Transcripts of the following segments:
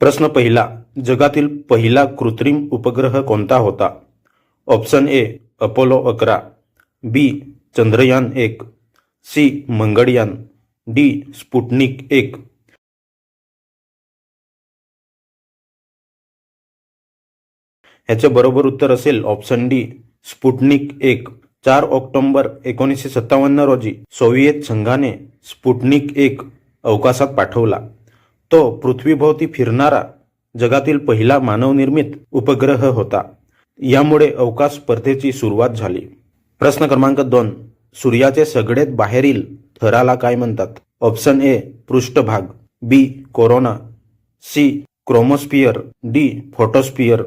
प्रश्न पहिला जगातील पहिला कृत्रिम उपग्रह कोणता होता? ऑप्शन ए अपोलो अकरा बी चंद्रयान एक सी मंगळयान डी स्पुटनिक एक. ह्याचे बरोबर उत्तर असेल ऑप्शन डी स्पुटनिक एक. चार ऑक्टोंबर एकोणीसशे सत्तावन्न रोजी सोव्हिएत संघाने स्पुटनिक एक अवकाशात पाठवला. तो पृथ्वीभोवती फिरणारा जगातील पहिला मानवनिर्मित उपग्रह होता. यामुळे अवकाश स्पर्धेची सुरुवात झाली. प्रश्न क्रमांक दोन सूर्याचे सगळ्यात बाहेरील थराला काय म्हणतात? ऑप्शन ए पृष्ठभाग B corona C chromosphere D photosphere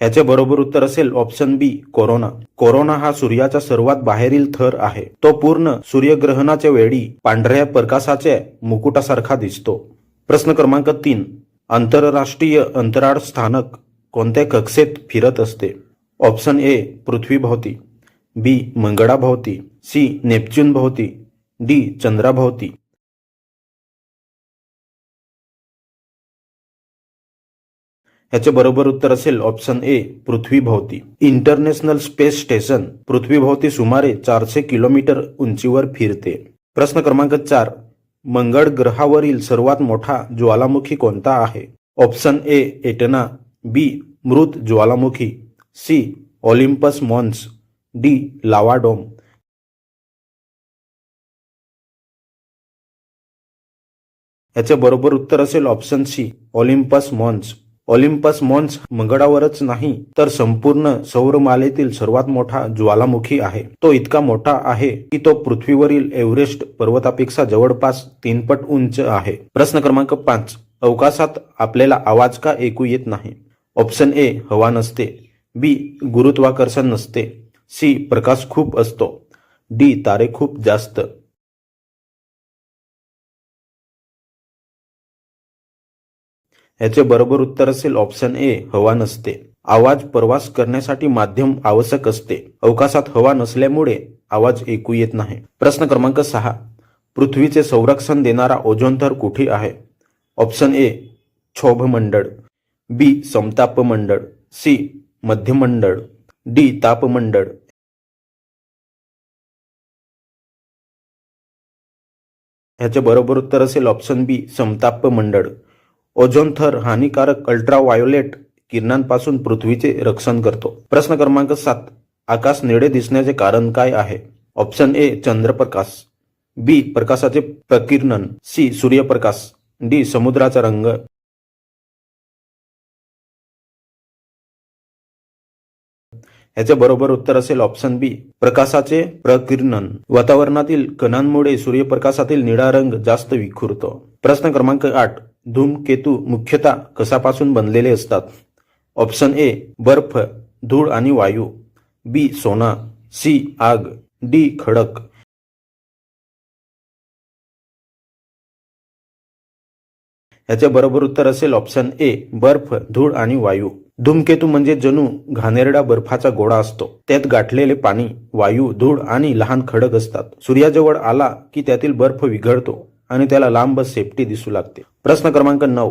याचे बरोबर उत्तर असेल ऑप्शन बी कोरोना कोरोना हा सूर्याचा सर्वात बाहेरील थर आहे. तो पूर्ण सूर्यग्रहणाच्या वेळी पांढऱ्या प्रकाशाच्या मुकुटासारखा दिसतो. प्रश्न क्रमांक तीन. आंतरराष्ट्रीय अंतराळ स्थानक कोणत्या कक्षेत फिरत असते? ऑप्शन ए पृथ्वीभोवती बी मंगळाभोवती सी नेपच्यून भोवती. डी चंद्राभोवती याचे बरोबर उत्तर असेल ऑप्शन ए पृथ्वीभोवती इंटरनॅशनल स्पेस स्टेशन पृथ्वीभोवती सुमारे चारशे किलोमीटर उंचीवर फिरते. प्रश्न क्रमांक चार मंगळ ग्रहावरील सर्वात मोठा ज्वालामुखी कोणता आहे? ऑप्शन ए एटना. बी मृत ज्वालामुखी. C Olympus Mons. D lava dome याचे बरोबर उत्तर असेल option C Olympus Mons. Olympus Mons मंगळावरच नाही तर संपूर्ण सौरमालेतील सर्वात मोठा ज्वालामुखी आहे. तो इतका मोठा आहे की तो पृथ्वीवरील एव्हरेस्ट पर्वतापेक्षा जवळपास तीनपट उंच आहे. प्रश्न क्रमांक पाच. अवकाशात आपल्याला आवाज का ऐकू येत नाही? ऑप्शन ए हवा नसते. बी गुरुत्वाकर्षण नसते. सी प्रकाश खूप असतो. डी तारे खूप जास्त. याचे बरोबर उत्तर असेल ऑप्शन ए हवा नसते. आवाज प्रवास करण्यासाठी माध्यम आवश्यक असते. अवकाशात हवा नसल्यामुळे आवाज ऐकू येत नाही. प्रश्न क्रमांक सहा. पृथ्वीचे संरक्षण देणारा ओझोन थर कुठे आहे? ऑप्शन ए क्षोभ मंडळ बी समताप मंडळ सी मध्यमंडळ. डी तापमंडळ. ह्याचे बरोबर उत्तर असेल ऑप्शन बी समताप मंडळ ओझोन थर हानिकारक अल्ट्राव्हायोलेट किरणांपासून पृथ्वीचे रक्षण करतो. प्रश्न क्रमांक सात. आकाश निळे दिसण्याचे कारण काय आहे? ऑप्शन ए चंद्रप्रकाश. बी प्रकाशाचे प्रकिरणन सी सूर्यप्रकाश. डी समुद्राचा रंग. याचे बरोबर उत्तर असेल ऑप्शन बी प्रकाशाचे प्रकिरणन वातावरणातील कणांमुळे सूर्यप्रकाशातील निळा रंग जास्त विखुरतो. प्रश्न क्रमांक आठ. धूमकेतू मुख्यतः कसापासून बनलेले असतात. ऑप्शन ए बर्फ धूळ आणि वायू. बी सोना. सी आग. डी खडक. याचे बरोबर उत्तर असेल ऑप्शन ए बर्फ धूळ आणि वायू. धूमकेतू म्हणजे जणू घाणेरडा बर्फाचा गोळा असतो. त्यात गाठलेले पाणी वायू धूळ आणि लहान खडक असतात. सूर्याजवळ आला की त्यातील बर्फ विघळतो. आणि त्याला लांब सेफ्टी दिसू लागते. प्रश्न क्रमांक नऊ.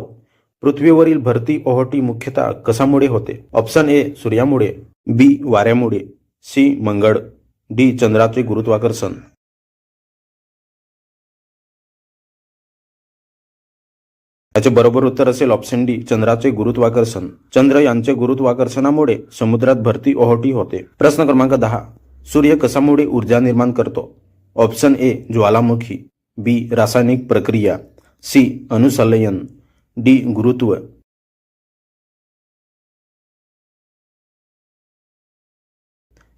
पृथ्वीवरील भरती ओहोटी मुख्यतः कशामुळे होते? Option A सूर्यामुळे. बी वाऱ्यामुळे. सी मंगळ. डी चंद्राचे गुरुत्वाकर्षण. याचे बरोबर उत्तर असेल ऑप्शन डी चंद्राचे गुरुत्वाकर्षण. चंद्र यांचे गुरुत्वाकर्षणामुळे समुद्रात भरती ओहोटी होते. प्रश्न क्रमांक दहा. सूर्य कशामुळे ऊर्जा निर्माण करतो? ऑप्शन ए ज्वालामुखी. बी. रासायनिक प्रक्रिया सी. अनुसलयन डी. गुरुत्व.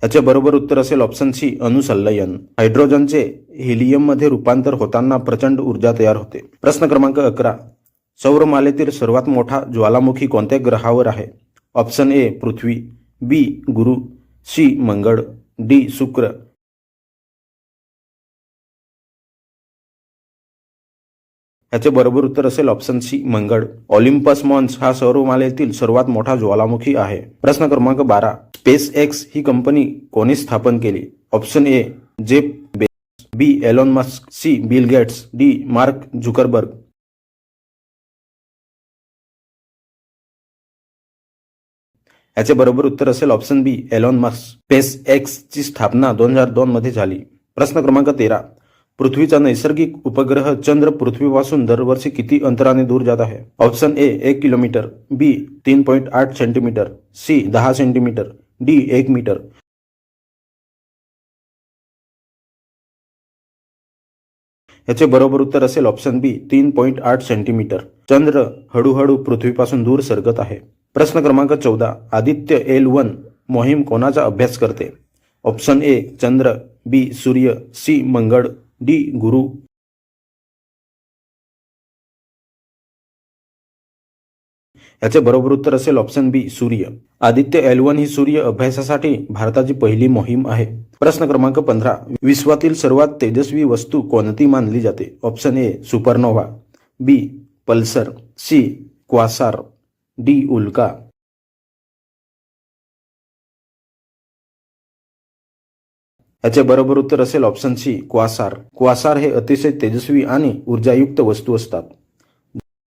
याचे बरोबर उत्तर असेल ऑप्शन सी अनुसल्लयन हायड्रोजनचे हिलियममध्ये रूपांतर होताना प्रचंड ऊर्जा तयार होते. प्रश्न क्रमांक अकरा. सौरमालेतील सर्वात मोठा ज्वालामुखी कोणत्या ग्रहावर आहे? ऑप्शन ए पृथ्वी. बी गुरु. सी मंगळ. डी शुक्र. याचे बरोबर उत्तर असेल ऑप्शन सी मंगळ. ऑलिम्पस मॉन्स हा सौरमालेतील सर्वात मोठा ज्वालामुखी आहे. प्रश्न क्रमांक बारा. स्पेस एक्स ही कंपनी कोणी स्थापन केली? ऑप्शन ए जे B Elon Musk C Bill Gates D Mark Zuckerberg याचे बरोबर उत्तर असेल option B Elon Musk SpaceX ची स्थापना दोन हजार दोन मध्ये झाली. प्रश्न क्रमांक तेरा. पृथ्वीचा नैसर्गिक उपग्रह चंद्र पृथ्वीपासून दरवर्षी किती अंतराने दूर जात आहे? ऑप्शन ए एक किलोमीटर. बी तीन पॉईंट आठ सेंटीमीटर सी दहा सेंटीमीटर डी एक मीटर. याचे बरोबर उत्तर असेल ऑप्शन बी तीन पॉईंट आठ सेंटीमीटर चंद्र हळूहळू पृथ्वीपासून दूर सरकत आहे. प्रश्न क्रमांक चौदा आदित्य एल वन मोहीम कोणाचा अभ्यास करते? ऑप्शन ए चंद्र. बी सूर्य. सी मंगळ. डी गुरु. याचे बरोबर उत्तर असेल ऑप्शन बी सूर्य. आदित्य एल वन ही सूर्य अभ्यासासाठी भारताची पहिली मोहीम आहे. प्रश्न क्रमांक पंधरा. विश्वातील सर्वात तेजस्वी वस्तू कोणती मानली जाते? Option A supernova B pulsar C quasar D उल्का. याचे बरोबर उत्तर असेल ऑप्शन सी क्वासार क्वासार हे अतिशय तेजस्वी आणि ऊर्जायुक्त वस्तू असतात.